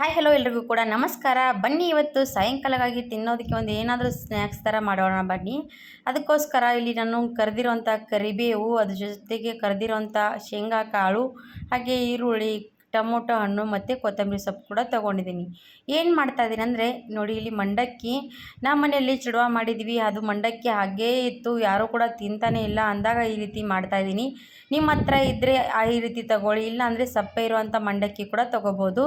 Hi hello ಎಲ್ರಿಗೂ ಕೂಡ ನಮಸ್ಕಾರ. ಬನ್ನಿ ಇವತ್ತು ಸಾಯಂಕಾಲಗಾಗಿ ತಿನ್ನೋದಕ್ಕೆ ಒಂದು ಏನಾದರೂ ಸ್ನ್ಯಾಕ್ಸ್ ಥರ ಮಾಡೋಣ ಬನ್ನಿ. ಅದಕ್ಕೋಸ್ಕರ ಇಲ್ಲಿ ನಾನು ಕರೆದಿರೋಂಥ ಕರಿಬೇವು, ಅದ್ರ ಜೊತೆಗೆ ಕರೆದಿರೋಂಥ ಶೇಂಗಾ ಕಾಳು ಹಾಗೆ ಈರುಳ್ಳಿ ಟೊಮೊಟೊ ಹಣ್ಣು ಮತ್ತು ಕೊತ್ತಂಬರಿ ಸೊಪ್ಪು ಕೂಡ ತೊಗೊಂಡಿದ್ದೀನಿ. ಏನು ಮಾಡ್ತಾಯಿದ್ದೀನಿ ಅಂದರೆ, ನೋಡಿ ಇಲ್ಲಿ ಮಂಡಕ್ಕಿ ನಮ್ಮ ಮನೆಯಲ್ಲಿ ಚಿಡುವ ಮಾಡಿದ್ವಿ. ಅದು ಮಂಡಕ್ಕಿ ಹಾಗೇ ಇತ್ತು. ಯಾರೂ ಕೂಡ ತಿಂತಾನೇ ಇಲ್ಲ ಅಂದಾಗ ಈ ರೀತಿ ಮಾಡ್ತಾಯಿದ್ದೀನಿ ನಿಮ್ಮ ಹತ್ರ ಇದ್ದರೆ ಈ ರೀತಿ ತಗೊಳ್ಳಿ. ಇಲ್ಲ ಅಂದರೆ ಸಪ್ಪೆ ಇರುವಂಥ ಮಂಡಕ್ಕಿ ಕೂಡ ತೊಗೋಬೋದು.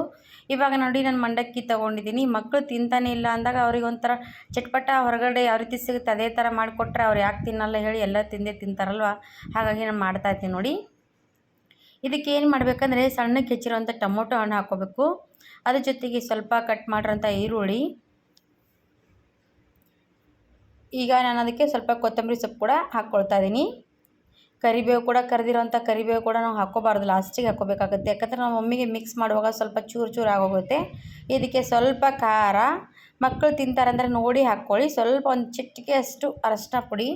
ಇವಾಗ ನೋಡಿ, ನಾನು ಮಂಡಕ್ಕಿ ತೊಗೊಂಡಿದ್ದೀನಿ. ಮಕ್ಕಳು ತಿಂತಾನೆ ಇಲ್ಲ ಅಂದಾಗ ಅವ್ರಿಗೆ ಒಂಥರ ಚಟ್ಪಟ ಹೊರಗಡೆ ಯಾವ ರೀತಿ ಸಿಗುತ್ತೆ, ಅದೇ ಥರ ಮಾಡಿಕೊಟ್ರೆ ಅವ್ರು ಯಾಕೆ ತಿನ್ನಲ್ಲ ಹೇಳಿ ಎಲ್ಲ ತಿಂದೇ ತಿಂತಾರಲ್ವ? ಹಾಗಾಗಿ ನಾನು ಮಾಡ್ತಾಯಿದ್ದೀನಿ ನೋಡಿ. ಇದಕ್ಕೆ ಏನು ಮಾಡಬೇಕಂದ್ರೆ ಸಣ್ಣಕ್ಕೆ ಹೆಚ್ಚಿರುವಂಥ ಟೊಮೊಟೊ ಹಣ್ಣು ಹಾಕೋಬೇಕು. ಅದ್ರ ಜೊತೆಗೆ ಸ್ವಲ್ಪ ಕಟ್ ಮಾಡಿರೋಂಥ ಈರುಳ್ಳಿ. ಈಗ ನಾನು ಅದಕ್ಕೆ ಸ್ವಲ್ಪ ಕೊತ್ತಂಬರಿ ಸೊಪ್ಪು ಕೂಡ ಹಾಕ್ಕೊಳ್ತಾ ಇದ್ದೀನಿ ಕರಿಬೇವು ಕೂಡ ಕರೆದಿರೋಂಥ ಕರಿಬೇವು ಕೂಡ ನಾವು ಹಾಕ್ಕೋಬಾರ್ದು ಲಾಸ್ಟಿಗೆ ಹಾಕೋಬೇಕಾಗುತ್ತೆ. ಯಾಕಂದರೆ ನಾವು ಮಮ್ಮಿಗೆ ಮಿಕ್ಸ್ ಮಾಡುವಾಗ ಸ್ವಲ್ಪ ಚೂರು ಚೂರು ಆಗೋಗುತ್ತೆ. ಇದಕ್ಕೆ ಸ್ವಲ್ಪ ಖಾರ ಮಕ್ಕಳು ತಿಂತಾರಂದರೆ ನೋಡಿ ಹಾಕ್ಕೊಳ್ಳಿ. ಸ್ವಲ್ಪ ಒಂದು ಚಿಟಿಕೆ ಅಷ್ಟು ಅರಶಿನ ಪುಡಿ.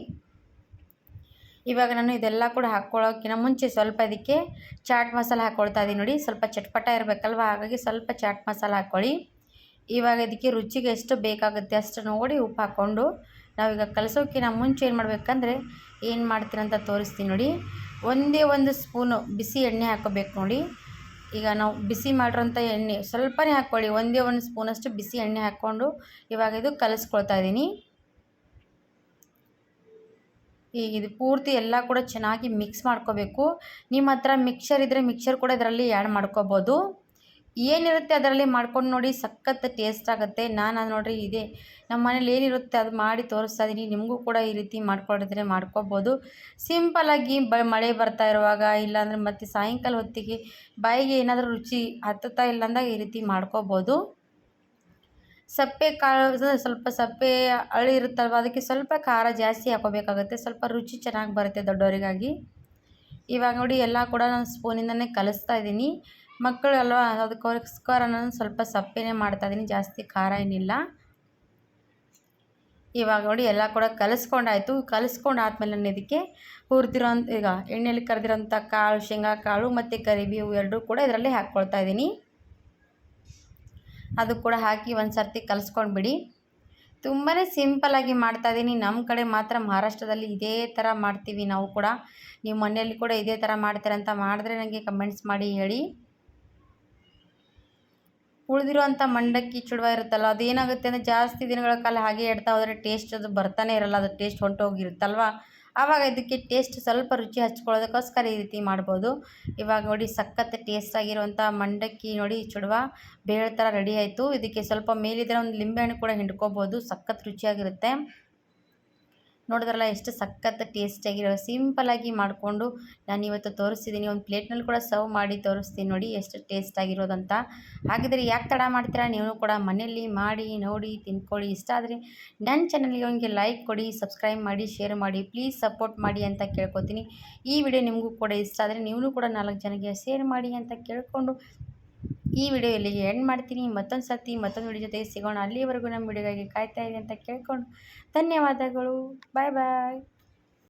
ಇವಾಗ ನಾನು ಇದೆಲ್ಲ ಕೂಡ ಹಾಕ್ಕೊಳ್ಳೋಕ್ಕಿಂತ ಮುಂಚೆ ಸ್ವಲ್ಪ ಅದಕ್ಕೆ ಚಾಟ್ ಮಸಾಲ ಹಾಕ್ಕೊಳ್ತಾ ಇದ್ದೀನಿ ನೋಡಿ. ಸ್ವಲ್ಪ ಚಟ್ಪಟ ಇರಬೇಕಲ್ವ? ಹಾಗಾಗಿ ಸ್ವಲ್ಪ ಚಾಟ್ ಮಸಾಲ ಹಾಕ್ಕೊಳ್ಳಿ. ಇವಾಗ ಇದಕ್ಕೆ ರುಚಿಗೆ ಎಷ್ಟು ಬೇಕಾಗುತ್ತೆ ಅಷ್ಟು ನೋಡಿ ಉಪ್ಪು ಹಾಕ್ಕೊಂಡು ನಾವೀಗ ಕಲಸೋಕ್ಕಿಂತ ಮುಂಚೆ ಏನು ಮಾಡಬೇಕಂದ್ರೆ ಏನು ಮಾಡ್ತೀನಿ ಅಂತ ತೋರಿಸ್ತೀನಿ ನೋಡಿ. ಒಂದೇ ಒಂದು ಸ್ಪೂನು ಬಿಸಿ ಎಣ್ಣೆ ಹಾಕೋಬೇಕು ನೋಡಿ. ಈಗ ನಾವು ಬಿಸಿ ಮಾಡಿರೋಂಥ ಎಣ್ಣೆ ಸ್ವಲ್ಪನೇ ಹಾಕ್ಕೊಳ್ಳಿ. ಒಂದೇ ಒಂದು ಸ್ಪೂನಷ್ಟು ಬಿಸಿ ಎಣ್ಣೆ ಹಾಕ್ಕೊಂಡು ಇವಾಗ ಇದು ಕಲಿಸ್ಕೊಳ್ತಾ ಇದ್ದೀನಿ. ಇದು ಪೂರ್ತಿ ಎಲ್ಲ ಕೂಡ ಚೆನ್ನಾಗಿ ಮಿಕ್ಸ್ ಮಾಡ್ಕೋಬೇಕು. ನಿಮ್ಮ ಹತ್ರ ಮಿಕ್ಸರ್ ಇದ್ದರೆ ಮಿಕ್ಸರ್ ಕೂಡ ಇದರಲ್ಲಿ ಆ್ಯಡ್ ಮಾಡ್ಕೋಬೋದು. ಏನಿರುತ್ತೆ ಅದರಲ್ಲಿ ಮಾಡ್ಕೊಂಡು ನೋಡಿ ಸಖತ್ ಟೇಸ್ಟ್ ಆಗುತ್ತೆ. ನಾನು ಅದು ನೋಡಿರಿ ಇದೆ ನಮ್ಮ ಮನೇಲಿ ಏನಿರುತ್ತೆ ಅದು ಮಾಡಿ ತೋರಿಸ್ತಾ ಇದ್ದೀನಿ ನಿಮಗೂ ಕೂಡ ಈ ರೀತಿ ಮಾಡ್ಕೊಂಡಿದ್ರೆ ಮಾಡ್ಕೋಬೋದು. ಸಿಂಪಲಾಗಿ ಬ ಮಳೆ ಬರ್ತಾ ಇರುವಾಗ ಇಲ್ಲಾಂದರೆ ಮತ್ತು ಸಾಯಂಕಾಲ ಹೊತ್ತಿಗೆ ಬಾಯಿಗೆ ಏನಾದರೂ ರುಚಿ ಹತ್ತುತ್ತಾ ಇಲ್ಲ ಅಂದಾಗ ಈ ರೀತಿ ಮಾಡ್ಕೋಬೋದು. ಸಪ್ಪೆ ಕಾಳು ಸ್ವಲ್ಪ ಸಪ್ಪೆ ಅಳಿ ಇರುತ್ತಲ್ವ, ಅದಕ್ಕೆ ಸ್ವಲ್ಪ ಖಾರ ಜಾಸ್ತಿ ಹಾಕೋಬೇಕಾಗುತ್ತೆ. ಸ್ವಲ್ಪ ರುಚಿ ಚೆನ್ನಾಗಿ ಬರುತ್ತೆ ದೊಡ್ಡವರಿಗಾಗಿ. ಇವಾಗ ನೋಡಿ, ಎಲ್ಲ ಕೂಡ ನಾನು ಸ್ಪೂನಿಂದನೇ ಕಲಿಸ್ತಾ ಇದ್ದೀನಿ. ಮಕ್ಕಳು ಅಲ್ವಾ, ಅದಕ್ಕೋಸ್ಕರ ನಾನು ಸ್ವಲ್ಪ ಸಪ್ಪೆನೇ ಮಾಡ್ತಾಯಿದ್ದೀನಿ ಜಾಸ್ತಿ ಖಾರ ಏನಿಲ್ಲ. ಇವಾಗ ನೋಡಿ, ಎಲ್ಲ ಕೂಡ ಕಲಿಸ್ಕೊಂಡಾಯ್ತು. ಕಲಿಸ್ಕೊಂಡು ಆದ್ಮೇಲೆ ನಾನು ಇದಕ್ಕೆ ಹುರಿದಿರೋ ಈಗ ಎಣ್ಣೆಯಲ್ಲಿ ಕರೆದಿರೋಂಥ ಕಾಳು ಶೇಂಗಾ ಕಾಳು ಮತ್ತು ಕರಿಬೇವು ಎರಡೂ ಕೂಡ ಇದರಲ್ಲಿ ಹಾಕ್ಕೊಳ್ತಾ ಇದ್ದೀನಿ. ಅದು ಕೂಡ ಹಾಕಿ ಒಂದು ಸರ್ತಿ ಕಲಿಸ್ಕೊಂಡ್ಬಿಡಿ ತುಂಬಾ ಸಿಂಪಲ್ಲಾಗಿ ಮಾಡ್ತಾಯಿದ್ದೀನಿ ನಮ್ಮ ಕಡೆ ಮಾತ್ರ ಮಹಾರಾಷ್ಟ್ರದಲ್ಲಿ ಇದೇ ಥರ ಮಾಡ್ತೀವಿ ನಾವು ಕೂಡ. ನೀವು ಮನೆಯಲ್ಲಿ ಕೂಡ ಇದೇ ಥರ ಮಾಡ್ತೀರಂತ ಮಾಡಿದ್ರೆ ನನಗೆ ಕಮೆಂಟ್ಸ್ ಮಾಡಿ ಹೇಳಿ. ಉಳಿದಿರುವಂಥ ಮಂಡಕ್ಕಿ ಚುಡುವ ಇರುತ್ತಲ್ಲ ಅದು ಏನಾಗುತ್ತೆ ಅಂದರೆ ಜಾಸ್ತಿ ದಿನಗಳ ಕಾಲ ಹಾಗೆ ಇಡ್ತಾ ಹೋದರೆ ಟೇಸ್ಟ್ ಅದು ಬರ್ತಾನೆ ಇರಲ್ಲ, ಅದು ಟೇಸ್ಟ್ ಹೊಂಟೋಗಿರುತ್ತಲ್ವ? ಆವಾಗ ಇದಕ್ಕೆ ಟೇಸ್ಟ್ ಸ್ವಲ್ಪ ರುಚಿ ಹಚ್ಕೊಳ್ಳೋದಕ್ಕೋಸ್ಕರ ಈ ರೀತಿ ಮಾಡ್ಬೋದು. ಇವಾಗ ನೋಡಿ ಸಖತ್ ಟೇಸ್ಟ್ ಆಗಿರುವಂಥ ಮಂಡಕ್ಕಿ ನೋಡಿ ಚುಡುವ ಬೇಳೆ ಥರ ರೆಡಿ ಆಯಿತು. ಇದಕ್ಕೆ ಸ್ವಲ್ಪ ಮೇಲಿದ್ರೆ ಒಂದು ಲಿಂಬೆಹಣ್ಣು ಕೂಡ ಹಿಂಡ್ಕೋಬೋದು. ಸಖತ್ ರುಚಿಯಾಗಿರುತ್ತೆ. ನೋಡಿದ್ರಲ್ಲ, ಎಷ್ಟು ಸಖತ್ ಟೇಸ್ಟಿಯಾಗಿರೋ ಸಿಂಪಲಾಗಿ ಮಾಡಿಕೊಂಡು ನಾನು ಇವತ್ತು ತೋರಿಸ್ತಿದ್ದೀನಿ ಒಂದು ಪ್ಲೇಟ್ನಲ್ಲಿ ಕೂಡ ಸರ್ವ್ ಮಾಡಿ ತೋರಿಸ್ತೀನಿ ನೋಡಿ ಎಷ್ಟು ಟೇಸ್ಟ್ ಆಗಿರೋದಂತ. ಹಾಗಿದ್ರೆ ಯಾಕೆ ತಡ ಮಾಡ್ತೀರಾ? ನೀವು ಕೂಡ ಮನೆಯಲ್ಲಿ ಮಾಡಿ, ನೋಡಿ, ತಿನ್ಕೊಳ್ಳಿ. ಇಷ್ಟ ಆದರೆ ನನ್ನ ಚಾನಲ್ಗೆ ಅವನಿಗೆ ಲೈಕ್ ಕೊಡಿ ಸಬ್ಸ್ಕ್ರೈಬ್ ಮಾಡಿ ಶೇರ್ ಮಾಡಿ ಪ್ಲೀಸ್ ಸಪೋರ್ಟ್ ಮಾಡಿ ಅಂತ ಕೇಳ್ಕೊತೀನಿ. ಈ ವಿಡಿಯೋ ನಿಮಗೂ ಕೂಡ ಇಷ್ಟ ಆದರೆ ನೀವು ಕೂಡ ನಾಲ್ಕು ಜನಕ್ಕೆ ಶೇರ್ ಮಾಡಿ ಅಂತ ಕೇಳಿಕೊಂಡು ಈ ವಿಡಿಯೋ ಇಲ್ಲಿಗೆ ಎಂಡ್ ಮಾಡ್ತೀನಿ, ಮತ್ತೊಂದು ಸರ್ತಿ ಮತ್ತೊಂದು ವಿಡಿಯೋ ಜೊತೆಗೆ ಸಿಗೋಣ. ಅಲ್ಲಿವರೆಗೂ ನಮ್ಮ ವಿಡಿಯೋಗಾಗಿ ಕಾಯ್ತಾ ಇರಿ ಅಂತ ಕೇಳ್ಕೊಂಡು ಧನ್ಯವಾದಗಳು. ಬಾಯ್ ಬಾಯ್